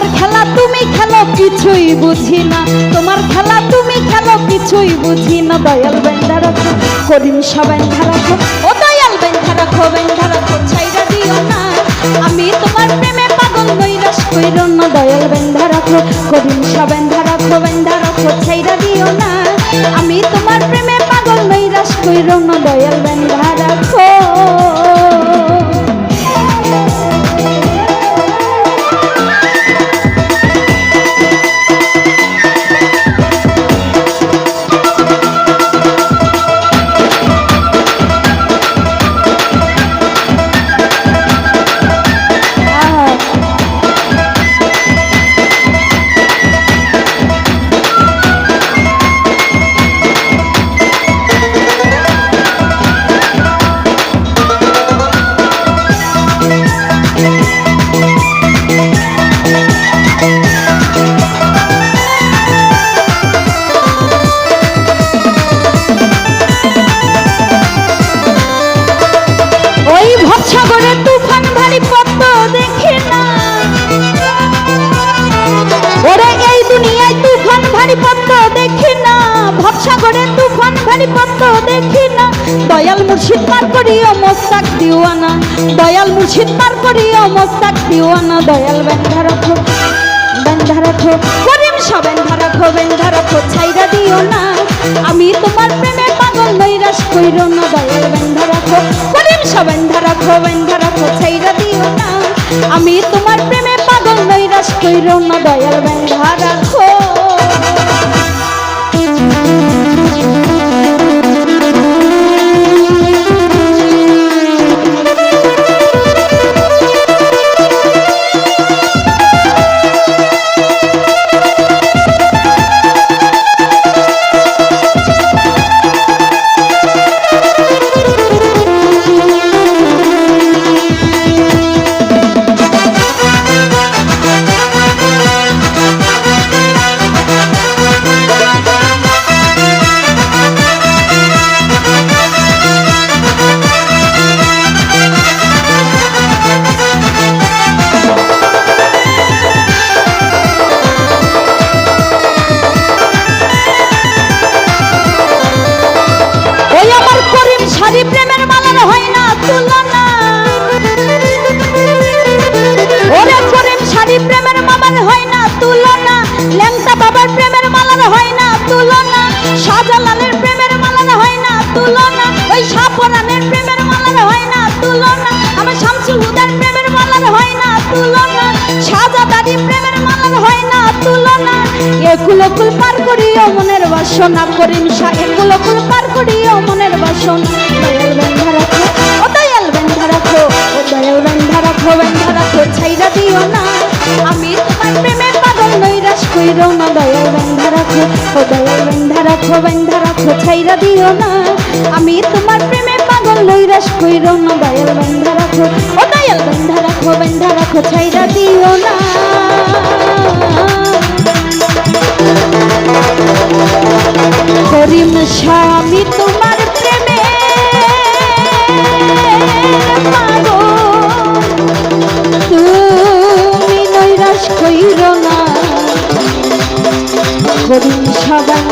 তোমার খেলা তুমি খেলো, কিছুই বুঝি না। তোমার খেলা তুমি খেলো, কিছুই বুঝি না। দয়াল বেন্ধা রাখো করিম সাবেন্ধা রাখো। ও দয়াল বেন্ধা রাখো বেন্ধা রাখো ছাইরা দিও না। আমি তোমার প্রেমে পাগল নৈরাশ কইরো না। দয়াল বেন্ধা রাখো করিম সাবেন্ধা রাখো বেন্ধা রাখো ছাইরা দিও না। ভবসাগরে তুফান ভারী পদ্ম দেখি না। দয়াল মুর্শিদ পার করিও মোস্তাক দিওয়ানা। দয়াল মুর্শিদ পার করিও মোস্তাক দিওয়ানা। দয়াল বেন্ধা রাখো বেন্ধা রাখো করিম সবেন্ধা রাখো বেন্ধা রাখো ছাইরা দিও না। আমি তোমার প্রেমে পাগল নৈরাশ কইরো না। দয়াল বেন্ধা রাখো করিম সবেন্ধা রাখো বেন্ধা রাখো ছাইরা দিও না। আমি তোমার প্রেমে পাগল নৈরাশ কইরো না। দয়াল বেন্ধা রাখো প্রেমের হয় না, তুলনা। ল্যাংটা বাবার প্রেমের মালার হয় না, তুলনা। শাহজালালের প্রেমের মালার হয় না, তুলনা। ওই শাহপরানের প্রেমের মালার হয় না, তুলনা। আমার শামসুল হুদার প্রেমের মালার হয় না, তুলনা। শাহজাদারি প্রেমের মালার হয় না, তুলনা। একুল কুল পার করিও মনের বাসনা, করিম শাহ, একুল কুল পার করিও মনের বাসনা। দয়াল বেন্ধা রাখো, ও দয়াল ছাইরা দিও না। কইরো না, দয়াল বেন্ধা রাখো, ও দয়াল বেন্ধা রাখো বেন্ধা রাখো, ছাইরা দিও না। আমি তোমার প্রেমে পাগল নৈরাশ কইরো না, দয়াল বেন্ধা রাখো, ও দয়াল বেন্ধা রাখো বেন্ধা রাখো, ছাইরা দিও না। করিম স্বামী তোমার তুমি নৈরাশ